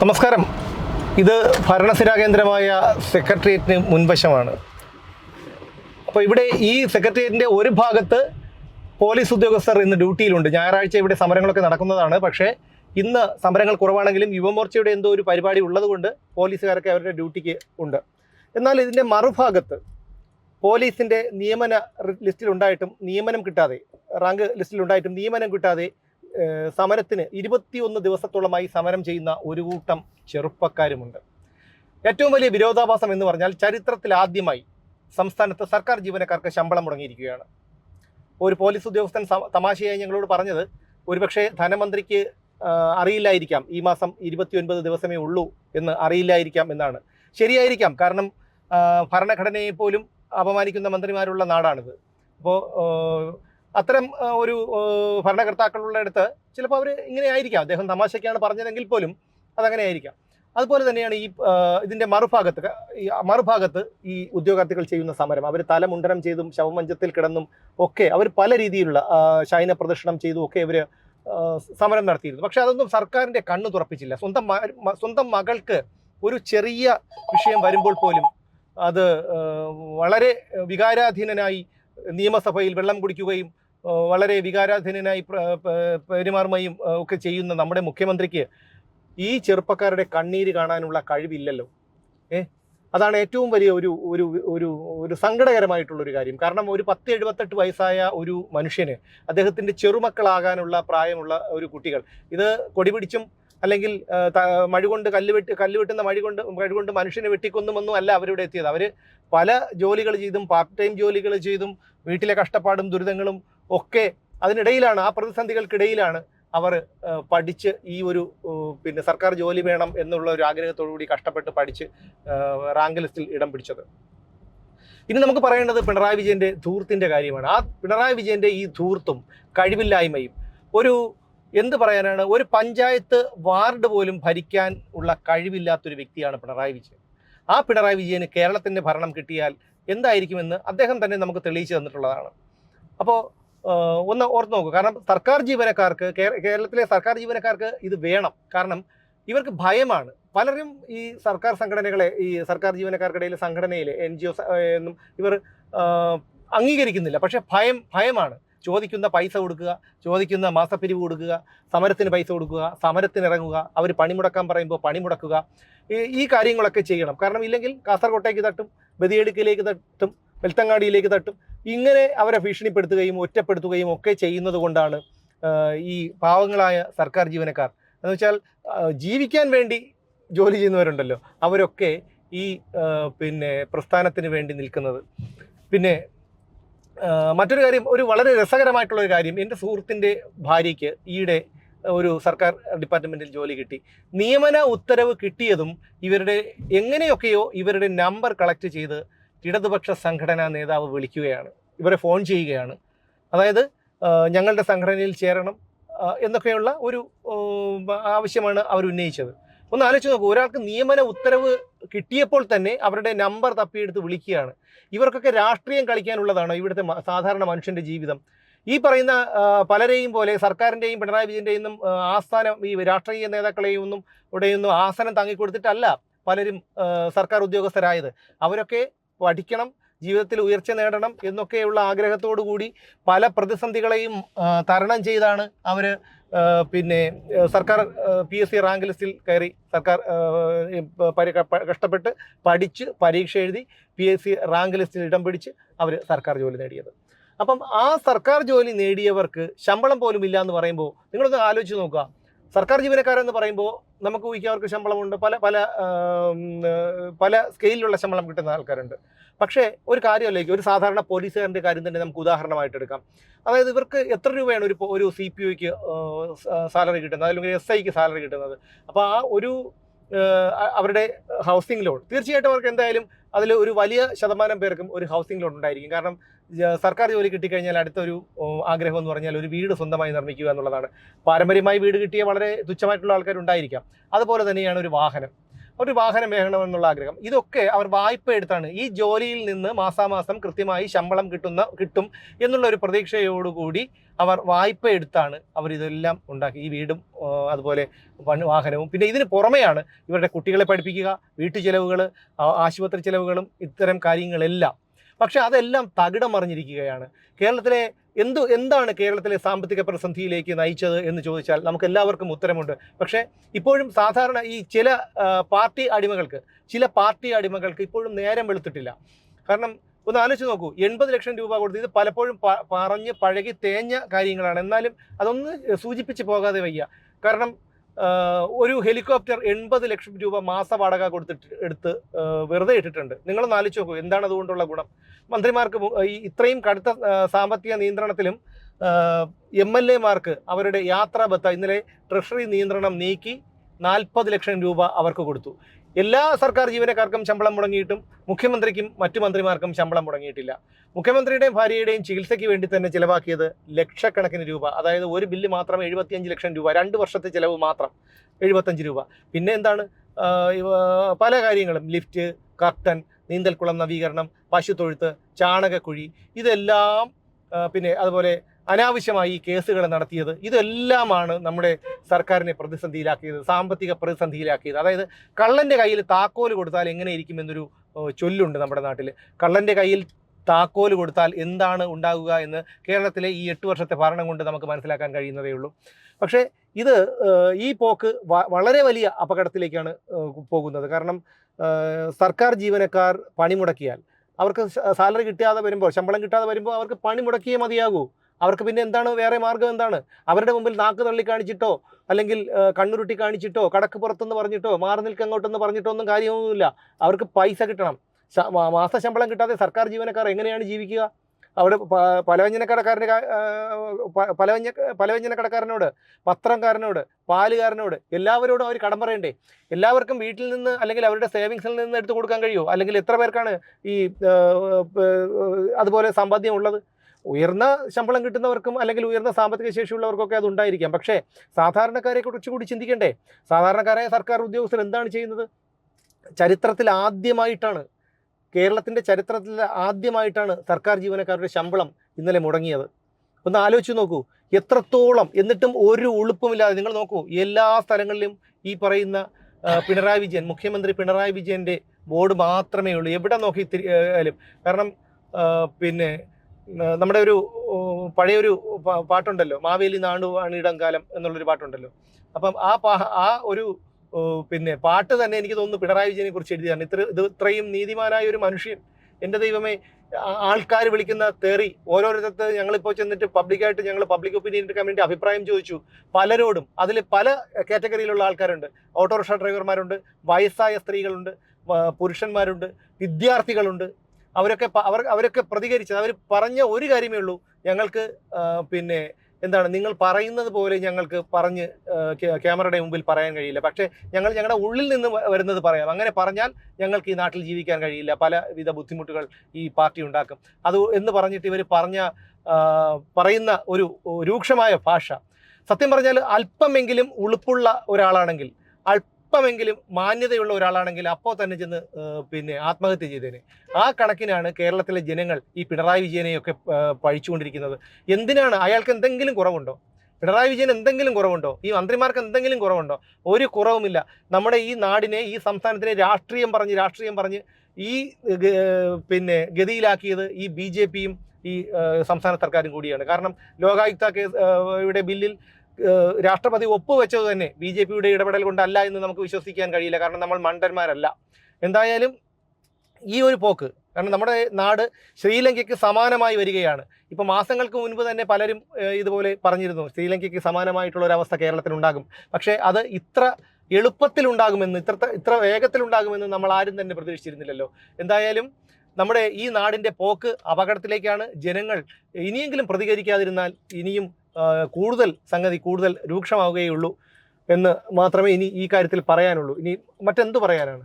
നമസ്കാരം. ഇത് ഭരണസിരാ കേന്ദ്രമായ സെക്രട്ടേറിയറ്റിന് മുൻവശമാണ്. അപ്പോൾ ഇവിടെ ഈ സെക്രട്ടേറിയറ്റിന്റെ ഒരു ഭാഗത്ത് പോലീസ് ഉദ്യോഗസ്ഥർ ഇന്ന് ഡ്യൂട്ടിയിലുണ്ട്. ഞായറാഴ്ച ഇവിടെ സമരങ്ങളൊക്കെ നടക്കുന്നതാണ്. പക്ഷേ ഇന്ന് സമരങ്ങൾ കുറവാണെങ്കിലും യുവമോർച്ചയുടെ എന്തോ ഒരു പരിപാടി ഉള്ളതുകൊണ്ട് പോലീസുകാരൊക്കെ അവരുടെ ഡ്യൂട്ടിക്ക് ഉണ്ട്. എന്നാൽ ഇതിന്റെ മറുഭാഗത്ത് പോലീസിന്റെ നിയമന ലിസ്റ്റിലുണ്ടായിട്ടും നിയമനം കിട്ടാതെ റാങ്ക് ലിസ്റ്റിലുണ്ടായിട്ടും നിയമനം കിട്ടാതെ സമരത്തിന് ഇരുപത്തിയൊന്ന് ദിവസത്തോളമായി സമരം ചെയ്യുന്ന ഒരു കൂട്ടം ചെറുപ്പക്കാരുമുണ്ട്. ഏറ്റവും വലിയ വിരോധാഭാസം എന്ന് പറഞ്ഞാൽ ചരിത്രത്തിൽ ആദ്യമായി സംസ്ഥാനത്ത് സർക്കാർ ജീവനക്കാർക്ക് ശമ്പളം മുടങ്ങിയിരിക്കുകയാണ്. ഒരു പോലീസ് ഉദ്യോഗസ്ഥൻ തമാശയായി ഞങ്ങളോട് പറഞ്ഞത് ഒരുപക്ഷെ ധനമന്ത്രിക്ക് അറിയില്ലായിരിക്കാം ഈ മാസം ഇരുപത്തിയൊൻപത് ദിവസമേ ഉള്ളൂ എന്ന് അറിയില്ലായിരിക്കാം എന്നാണ്. ശരിയായിരിക്കാം കാരണം ഭരണഘടനയെ പോലും അപമാനിക്കുന്ന മന്ത്രിമാരുള്ള നാടാണിത്. അപ്പോൾ അത്തരം ഒരു ഭരണകർത്താക്കളുടെ അടുത്ത് ചിലപ്പോൾ അവർ ഇങ്ങനെ ആയിരിക്കാം അദ്ദേഹം തമാശയ്ക്കാണ് പറഞ്ഞതെങ്കിൽ പോലും അതങ്ങനെ ആയിരിക്കാം അതുപോലെ തന്നെയാണ് ഈ ഇതിന്റെ മറുഭാഗത്ത് ഈ മറുഭാഗത്ത് ഈ ഉദ്യോഗാർത്ഥികൾ ചെയ്യുന്ന സമരം. അവർ തലമുണ്ടനം ചെയ്തും ശവമഞ്ചത്തിൽ കിടന്നും ഒക്കെ അവർ പല രീതിയിലുള്ള ശയന പ്രദർശനം ചെയ്തും ഒക്കെ ഇവർ സമരം നടത്തിയിരുന്നു. പക്ഷെ അതൊന്നും സർക്കാരിന്റെ കണ്ണു തുറപ്പിച്ചില്ല. സ്വന്തം സ്വന്തം മകൾക്ക് ഒരു ചെറിയ വിഷയം വരുമ്പോൾ പോലും അത് വളരെ വികാരാധീനനായി നിയമസഭയിൽ വെള്ളം കുടിക്കുകയും വളരെ വികാരാധീനനായി പ്ര- പെരുമാറുകയും ഒക്കെ ചെയ്യുന്ന നമ്മുടെ മുഖ്യമന്ത്രിക്ക് ഈ ചെറുപ്പക്കാരുടെ കണ്ണീര് കാണാനുള്ള കഴിവില്ലല്ലോ. ഏ? അതാണ് ഏറ്റവും വലിയ ഒരു ഒരു ഒരു ഒരു സങ്കടകരമായിട്ടുള്ളൊരു കാര്യം. കാരണം ഒരു പത്ത് എഴുപത്തെട്ട് വയസ്സായ ഒരു മനുഷ്യന് അദ്ദേഹത്തിന്റെ ചെറുമക്കളാകാനുള്ള പ്രായമുള്ള ഒരു കുട്ടികൾ ഇത് കൊടിപിടിച്ചും അല്ലെങ്കിൽ മഴുകൊണ്ട് കല്ല് വെട്ടി കല്ല് വെട്ടുന്ന മഴ കൊണ്ട് മഴ കൊണ്ട് മനുഷ്യനെ വെട്ടിക്കൊന്നുമൊന്നും അല്ല അവരിവിടെ എത്തിയത്. അവർ പല ജോലികൾ ചെയ്തും പാർട്ട് ടൈം ജോലികൾ ചെയ്തും വീട്ടിലെ കഷ്ടപ്പാടും ദുരിതങ്ങളും ഒക്കെ അതിനിടയിലാണ് ആ പ്രതിസന്ധികൾക്കിടയിലാണ് അവർ പഠിച്ച് ഈ ഒരു പിന്നെ സർക്കാർ ജോലി വേണം എന്നുള്ള ഒരു ആഗ്രഹത്തോടു കൂടി കഷ്ടപ്പെട്ട് പഠിച്ച് റാങ്ക് ലിസ്റ്റിൽ ഇടം പിടിച്ചത്. ഇനി നമുക്ക് പറയേണ്ടത് പിണറായി വിജയന്റെ ധൂർത്തിന്റെ കാര്യമാണ്. ആ പിണറായി വിജയന്റെ ഈ ധൂർത്തും കഴിവില്ലായ്മയും ഒരു എന്ത് പറയാനാണ് ഒരു പഞ്ചായത്ത് വാർഡ് പോലും ഭരിക്കാൻ ഉള്ള കഴിവില്ലാത്തൊരു വ്യക്തിയാണ് പിണറായി വിജയൻ. ആ പിണറായി വിജയന് കേരളത്തിന്റെ ഭരണം കിട്ടിയാൽ എന്തായിരിക്കുമെന്ന് അദ്ദേഹം തന്നെ നമുക്ക് തെളിയിച്ചു തന്നിട്ടുള്ളതാണ്. അപ്പോൾ ഒന്ന് ഓർത്ത് നോക്കുക കാരണം സർക്കാർ ജീവനക്കാർക്ക് കേരളത്തിലെ സർക്കാർ ജീവനക്കാർക്ക് ഇത് വേണം. കാരണം ഇവർക്ക് ഭയമാണ്. പലരും ഈ സർക്കാർ സംഘടനകളെ ഈ സർക്കാർ ജീവനക്കാർക്കിടയിൽ സംഘടനയിലെ എൻ ജി ഒ എന്നും ഇവർ അംഗീകരിക്കുന്നില്ല. പക്ഷേ ഭയം ഭയമാണ്. ചോദിക്കുന്ന പൈസ കൊടുക്കുക ചോദിക്കുന്ന മാസപ്പിരിവ് കൊടുക്കുക സമരത്തിന് പൈസ കൊടുക്കുക സമരത്തിന് ഇറങ്ങുക അവർ പണിമുടക്കാൻ പറയുമ്പോൾ പണിമുടക്കുക ഈ കാര്യങ്ങളൊക്കെ ചെയ്യണം. കാരണം ഇല്ലെങ്കിൽ കാസർകോട്ടേക്ക് തട്ടും ബദിയടുക്കിലേക്ക് തട്ടും വെൽത്തങ്ങാടിയിലേക്ക് തട്ടും. ഇങ്ങനെ അവരെ ഭീഷണിപ്പെടുത്തുകയും ഒറ്റപ്പെടുത്തുകയും ഒക്കെ ചെയ്യുന്നത് കൊണ്ടാണ് ഈ പാവങ്ങളായ സർക്കാർ ജീവനക്കാർ. എന്ന് വെച്ചാൽ ജീവിക്കാൻ വേണ്ടി ജോലി ചെയ്യുന്നവരുണ്ടല്ലോ. അവരൊക്കെ ഈ പിന്നെ പ്രസ്ഥാനത്തിന് വേണ്ടി നിൽക്കുന്നത്. പിന്നെ മറ്റൊരു കാര്യം ഒരു വളരെ രസകരമായിട്ടുള്ള ഒരു കാര്യം. എന്റെ സുഹൃത്തിന്റെ ഭാര്യയ്ക്ക് ഈയിടെ ഒരു സർക്കാർ ഡിപ്പാർട്ട്മെന്റിൽ ജോലി കിട്ടി. നിയമന ഉത്തരവ് കിട്ടിയതും ഇവരുടെ എങ്ങനെയൊക്കെയോ ഇവരുടെ നമ്പർ കളക്ട് ചെയ്ത് ഇടതുപക്ഷ സംഘടനാ നേതാവ് വിളിക്കുകയാണ്. ഇവരെ ഫോൺ ചെയ്യുകയാണ്. അതായത് ഞങ്ങളുടെ സംഘടനയിൽ ചേരണം എന്നൊക്കെയുള്ള ഒരു ആവശ്യമാണ് അവർ ഉന്നയിച്ചത് ഒന്ന് ആലോചിച്ച് നോക്കൂ ഒരാൾക്ക് നിയമന ഉത്തരവ് കിട്ടിയപ്പോൾ തന്നെ അവരുടെ നമ്പർ തപ്പിയെടുത്ത് വിളിക്കുകയാണ്. ഇവർക്കൊക്കെ രാഷ്ട്രീയം കളിക്കാനുള്ളതാണ് ഇവിടുത്തെ സാധാരണ മനുഷ്യന്റെ ജീവിതം. ഈ പറയുന്ന പലരെയും പോലെ സർക്കാരിന്റെയും പിണറായി വിജയന്റെയും ആസ്ഥാനം ഈ രാഷ്ട്രീയ നേതാക്കളെയും ഒന്നും ഇവിടെയൊന്നും ആസനം താങ്ങിക്കൊടുത്തിട്ടല്ല പലരും സർക്കാർ ഉദ്യോഗസ്ഥരായത്. അവരൊക്കെ പഠിക്കണം ജീവിതത്തിൽ ഉയർച്ച നേടണം എന്നൊക്കെയുള്ള ആഗ്രഹത്തോടു കൂടി പല പ്രതിസന്ധികളെയും തരണം ചെയ്താണ് അവർ പിന്നെ സർക്കാർ പി എസ് സി റാങ്ക് ലിസ്റ്റിൽ കയറി സർക്കാർ കഷ്ടപ്പെട്ട് പഠിച്ച് പരീക്ഷ എഴുതി പി എസ് സി റാങ്ക് ലിസ്റ്റിൽ ഇടം പിടിച്ച് അവർ സർക്കാർ ജോലി നേടിയത്. അപ്പം ആ സർക്കാർ ജോലി നേടിയവർക്ക് ശമ്പളം പോലും ഇല്ല എന്ന് പറയുമ്പോൾ നിങ്ങളൊന്ന് ആലോചിച്ച് നോക്കുക. സർക്കാർ ജീവനക്കാരെന്ന് പറയുമ്പോൾ നമുക്ക് ഊഹിക്കാവർക്ക് ശമ്പളമുണ്ട്. പല പല പല സ്കെയിലുള്ള ശമ്പളം കിട്ടുന്ന ആൾക്കാരുണ്ട്. പക്ഷേ ഒരു കാര്യമല്ലേക്ക് ഒരു സാധാരണ പോലീസുകാരന്റെ കാര്യം തന്നെ നമുക്ക് ഉദാഹരണമായിട്ട് എടുക്കാം. അതായത് ഇവർക്ക് എത്ര രൂപയാണ് ഒരു ഒരു സി പി ഒക്ക് സാലറി കിട്ടുന്നത്? അല്ലെങ്കിൽ എസ് ഐക്ക് സാലറി കിട്ടുന്നത്? അപ്പോൾ ആ ഒരു അവരുടെ ഹൗസിംഗ് ലോൺ. തീർച്ചയായിട്ടും അവർക്ക് എന്തായാലും അതിൽ ഒരു വലിയ ശതമാനം പേർക്കും ഒരു ഹൗസിംഗ് ലോൺ ഉണ്ടായിരിക്കും. കാരണം സർക്കാർ ജോലി കിട്ടിക്കഴിഞ്ഞാൽ അടുത്തൊരു ആഗ്രഹം എന്ന് പറഞ്ഞാൽ ഒരു വീട് സ്വന്തമായി നിർമ്മിക്കുക എന്നുള്ളതാണ്. പാരമ്പര്യമായി വീട് കിട്ടിയ വളരെ തുച്ഛമായിട്ടുള്ള ആൾക്കാരുണ്ടായിരിക്കാം. അതുപോലെ തന്നെയാണ് ഒരു വാഹനം. ഒരു വാഹനം വേണമെന്നുള്ള ആഗ്രഹം. ഇതൊക്കെ അവർ വായ്പ എടുത്താണ്. ഈ ജോലിയിൽ നിന്ന് മാസാമാസം കൃത്യമായി ശമ്പളം കിട്ടുന്ന കിട്ടും എന്നുള്ള ഒരു പ്രതീക്ഷയോടുകൂടി അവർ വായ്പ എടുത്താണ് അവർ ഇതെല്ലാം ഉണ്ടാക്കി. ഈ വീടും അതുപോലെ വാഹനവും. പിന്നെ ഇതിന് പുറമെയാണ് ഇവരുടെ കുട്ടികളെ പഠിപ്പിക്കുക വീട്ടു ചെലവുകൾ ആശുപത്രി ചെലവുകളും ഇത്തരം കാര്യങ്ങളെല്ലാം പക്ഷെ അതെല്ലാം തകിടം മറിഞ്ഞിരിക്കുകയാണ്. കേരളത്തിലെ എന്തു എന്താണ് കേരളത്തിലെ സാമ്പത്തിക പ്രതിസന്ധിയിലേക്ക് നയിച്ചത് എന്ന് ചോദിച്ചാൽ നമുക്ക് എല്ലാവർക്കും ഉത്തരമുണ്ട്. പക്ഷേ ഇപ്പോഴും സാധാരണ ഈ ചില പാർട്ടി അടിമകൾക്ക് ചില പാർട്ടി അടിമകൾക്ക് ഇപ്പോഴും നേരം വെളുത്തിട്ടില്ല. കാരണം ഒന്ന് ആലോചിച്ച് നോക്കൂ എൺപത് ലക്ഷം രൂപ കൊടുത്ത് ഇത് പലപ്പോഴും പറഞ്ഞ് പഴകി തേഞ്ഞ കാര്യങ്ങളാണ്. എന്നാലും അതൊന്ന് സൂചിപ്പിച്ച് പോകാതെ വയ്യ. കാരണം ഒരു ഹെലികോപ്റ്റർ എൺപത് ലക്ഷം രൂപ മാസ വാടക കൊടുത്തിട്ട് എടുത്ത് വെറുതെ ഇട്ടിട്ടുണ്ട്. നിങ്ങൾ നാലിച്ചു നോക്കൂ എന്താണ് അതുകൊണ്ടുള്ള ഗുണം? മന്ത്രിമാർക്ക് ഈ ഇത്രയും കടുത്ത സാമ്പത്തിക നിയന്ത്രണത്തിലും എം എൽ എമാർക്ക് അവരുടെ യാത്രാബത്ത ഇന്നലെ ട്രഷറി നിയന്ത്രണം നീക്കി നാൽപ്പത് ലക്ഷം രൂപ അവർക്ക് കൊടുത്തു. എല്ലാ സർക്കാർ ജീവനക്കാർക്കും ശമ്പളം മുടങ്ങിയിട്ടും മുഖ്യമന്ത്രിക്കും മറ്റു മന്ത്രിമാർക്കും ശമ്പളം മുടങ്ങിയിട്ടില്ല. മുഖ്യമന്ത്രിയുടെയും ഭാര്യയുടെയും ചികിത്സയ്ക്ക് വേണ്ടി തന്നെ ചിലവാക്കിയത് ലക്ഷക്കണക്കിന് രൂപ. അതായത് ഒരു ബില്ല് മാത്രം എഴുപത്തിയഞ്ച് ലക്ഷം രൂപ. രണ്ട് വർഷത്തെ ചിലവ് മാത്രം എഴുപത്തഞ്ച് രൂപ. പിന്നെ എന്താണ്? പല കാര്യങ്ങളും. ലിഫ്റ്റ് കർട്ടൻ നീന്തൽക്കുളം നവീകരണം പശുത്തൊഴുത്ത് ചാണകക്കുഴി ഇതെല്ലാം പിന്നെ അതുപോലെ അനാവശ്യമായി ഈ കേസുകൾ നടത്തിയത്. ഇതെല്ലാമാണ് നമ്മുടെ സർക്കാരിനെ പ്രതിസന്ധിയിലാക്കിയത് സാമ്പത്തിക പ്രതിസന്ധിയിലാക്കിയത്. അതായത് കള്ളന്റെ കയ്യിൽ താക്കോൽ കൊടുത്താൽ എങ്ങനെ ഇരിക്കും എന്നൊരു ചൊല്ലുണ്ട് നമ്മുടെ നാട്ടിൽ കള്ളന്റെ കയ്യിൽ താക്കോൽ കൊടുത്താൽ എന്താണ് ഉണ്ടാകുക എന്ന് കേരളത്തിലെ ഈ എട്ട് വർഷത്തെ ഭരണം കൊണ്ട് നമുക്ക് മനസ്സിലാക്കാൻ കഴിയുന്നതേ ഉള്ളൂ. പക്ഷേ ഇത് ഈ പോക്ക് വളരെ വലിയ അപകടത്തിലേക്കാണ് പോകുന്നത്. കാരണം സർക്കാർ ജീവനക്കാർ പണിമുടക്കിയാൽ അവർക്ക് സാലറി കിട്ടാതെ വരുമ്പോൾ ശമ്പളം കിട്ടാതെ വരുമ്പോൾ അവർക്ക് പണി മുടക്കിയേ മതിയാകൂ. അവർക്ക് പിന്നെ എന്താണ് വേറെ മാർഗം എന്താണ്? അവരുടെ മുമ്പിൽ നാക്ക് തള്ളി കാണിച്ചിട്ടോ അല്ലെങ്കിൽ കണ്ണുരുട്ടി കാണിച്ചിട്ടോ കടക്ക് പുറത്തെന്ന് പറഞ്ഞിട്ടോ മാറി നിൽക്കങ്ങോട്ടെന്ന് പറഞ്ഞിട്ടോ ഒന്നും കാര്യമൊന്നുമില്ല. അവർക്ക് പൈസ കിട്ടണം. മാസ ശമ്പളം കിട്ടാതെ സർക്കാർ ജീവനക്കാർ എങ്ങനെയാണ് ജീവിക്കുക? അവിടെ പലവ്യഞ്ജനക്കടക്കാരന്റെ പലവ്യഞ്ജ പലവ്യഞ്ജന കടക്കാരനോട് പത്രംകാരനോട് പാലുകാരനോട് എല്ലാവരോടും അവർ കടം പറയണ്ടേ? എല്ലാവർക്കും വീട്ടിൽ നിന്ന് അല്ലെങ്കിൽ അവരുടെ സേവിങ്സിൽ നിന്ന് എടുത്തു കൊടുക്കാൻ കഴിയുമോ? അല്ലെങ്കിൽ എത്ര പേർക്കാണ് ഈ അതുപോലെ സമ്പാദ്യം ഉള്ളത്? ഉയർന്ന ശമ്പളം കിട്ടുന്നവർക്കും അല്ലെങ്കിൽ ഉയർന്ന സാമ്പത്തിക ശേഷിയുള്ളവർക്കൊക്കെ അത് ഉണ്ടായിരിക്കാം പക്ഷേ സാധാരണക്കാരെ കുറച്ചുകൂടി ചിന്തിക്കണ്ടേ? സാധാരണക്കാരായ സർക്കാർ ഉദ്യോഗസ്ഥർ എന്താണ് ചെയ്യുന്നത്? ചരിത്രത്തിൽ ആദ്യമായിട്ടാണ് കേരളത്തിന്റെ ചരിത്രത്തിൽ ആദ്യമായിട്ടാണ് സർക്കാർ ജീവനക്കാരുടെ ശമ്പളം ഇന്നലെ മുടങ്ങിയത്. ഒന്ന് ആലോചിച്ച് നോക്കൂ എത്രത്തോളം എന്നിട്ടും ഒരു ഉളുപ്പുമില്ലാതെ നിങ്ങൾ നോക്കൂ എല്ലാ സ്ഥലങ്ങളിലും ഈ പറയുന്ന പിണറായി വിജയൻ മുഖ്യമന്ത്രി പിണറായി വിജയന്റെ ബോർഡ് മാത്രമേ ഉള്ളൂ. എവിടെ നോക്കി കാരണം പിന്നെ നമ്മുടെ ഒരു പഴയൊരു പാട്ടുണ്ടല്ലോ മാവേലി നാണു അണിയിടം കാലം എന്നുള്ളൊരു പാട്ടുണ്ടല്ലോ. അപ്പം ആ പാ ആ ഒരു പിന്നെ പാട്ട് തന്നെ എനിക്ക് തോന്നുന്നു പിണറായി വിജയനെ കുറിച്ച് എഴുതിയാണ് ഇത്ര ഇത് ഇത്രയും നീതിമാനായ ഒരു മനുഷ്യൻ എന്റെ ദൈവമേ ആൾക്കാർ വിളിക്കുന്ന തെറി ഓരോരുത്തർ ഞങ്ങളിപ്പോൾ ചെന്നിട്ട് പബ്ലിക്കായിട്ട് ഞങ്ങൾ പബ്ലിക് ഒപ്പീനിയൻ വേണ്ടി അഭിപ്രായം ചോദിച്ചു. പലരോടും അതിൽ പല കാറ്റഗറിയിലുള്ള ആൾക്കാരുണ്ട്. ഓട്ടോറിക്ഷ ഡ്രൈവർമാരുണ്ട് വയസ്സായ സ്ത്രീകളുണ്ട് പുരുഷന്മാരുണ്ട് വിദ്യാർത്ഥികളുണ്ട് അവരൊക്കെ അവർ അവരൊക്കെ പ്രതികരിച്ചത്. അവർ പറഞ്ഞ ഒരു കാര്യമേ ഉള്ളൂ. ഞങ്ങൾക്ക് പിന്നെ എന്താണ് നിങ്ങൾ പറയുന്നത് പോലെ ഞങ്ങൾക്ക് പറഞ്ഞ് ക്യാമറയുടെ മുമ്പിൽ പറയാൻ കഴിയില്ല. പക്ഷേ ഞങ്ങൾ ഞങ്ങളുടെ ഉള്ളിൽ നിന്ന് വരുന്നത് പറയാം. അങ്ങനെ പറഞ്ഞാൽ ഞങ്ങൾക്ക് ഈ നാട്ടിൽ ജീവിക്കാൻ കഴിയില്ല. പലവിധ ബുദ്ധിമുട്ടുകൾ ഈ പാർട്ടി ഉണ്ടാക്കും. അത് എന്ന് പറഞ്ഞിട്ട് ഇവർ പറഞ്ഞ പറയുന്ന ഒരു രൂക്ഷമായ ഭാഷ. സത്യം പറഞ്ഞാൽ അല്പമെങ്കിലും ഉളുപ്പുള്ള ഒരാളാണെങ്കിൽ അല്പമെങ്കിലും മാന്യതയുള്ള ഒരാളാണെങ്കിൽ അപ്പോൾ തന്നെ ചെന്ന് പിന്നെ ആത്മഹത്യ ചെയ്തേനെ. ആ കണക്കിനാണ് കേരളത്തിലെ ജനങ്ങൾ ഈ പിണറായി വിജയനെയൊക്കെ പഴിച്ചുകൊണ്ടിരിക്കുന്നത്. എന്തിനാണ്? അയാൾക്ക് എന്തെങ്കിലും കുറവുണ്ടോ? പിണറായി വിജയൻ എന്തെങ്കിലും കുറവുണ്ടോ? ഈ മന്ത്രിമാർക്ക് എന്തെങ്കിലും കുറവുണ്ടോ? ഒരു കുറവുമില്ല. നമ്മുടെ ഈ നാടിനെ ഈ സംസ്ഥാനത്തിനെ രാഷ്ട്രീയം പറഞ്ഞ് രാഷ്ട്രീയം പറഞ്ഞ് ഈ പിന്നെ ഗതിയിലാക്കിയത് ഈ ബി ജെ പിയും ഈ സംസ്ഥാന സർക്കാരും കൂടിയാണ്. കാരണം ലോകായുക്ത കേസ് ബില്ലിൽ രാഷ്ട്രപതി ഒപ്പുവെച്ചത് തന്നെ ബി ജെ പിയുടെ ഇടപെടൽ കൊണ്ടല്ല എന്ന് നമുക്ക് വിശ്വസിക്കാൻ കഴിയില്ല. കാരണം നമ്മൾ മണ്ടന്മാരല്ല. എന്തായാലും ഈ ഒരു പോക്ക് കാരണം നമ്മുടെ നാട് ശ്രീലങ്കയ്ക്ക് സമാനമായി വരികയാണ്. ഇപ്പോൾ മാസങ്ങൾക്ക് മുൻപ് തന്നെ പലരും ഇതുപോലെ പറഞ്ഞിരുന്നു. ശ്രീലങ്കയ്ക്ക് സമാനമായിട്ടുള്ള ഒരവസ്ഥ അവസ്ഥ കേരളത്തിലുണ്ടാകും പക്ഷേ അത് ഇത്ര എളുപ്പത്തിലുണ്ടാകുമെന്ന് ഇത്ര ഇത്ര വേഗത്തിലുണ്ടാകുമെന്ന് നമ്മൾ ആരും തന്നെ പ്രതീക്ഷിച്ചിരുന്നില്ലല്ലോ. എന്തായാലും നമ്മുടെ ഈ നാടിന്റെ പോക്ക് അപകടത്തിലേക്കാണ് ജനങ്ങൾ ഇനിയെങ്കിലും പ്രതികരിക്കാതിരുന്നാൽ ഇനിയും കൂടുതൽ സംഗതി കൂടുതൽ രൂക്ഷമാവുകയുള്ളൂ എന്ന് മാത്രമേ ഇനി ഈ കാര്യത്തിൽ പറയാനുള്ളൂ. ഇനി മറ്റെന്ത് പറയാനാണ്?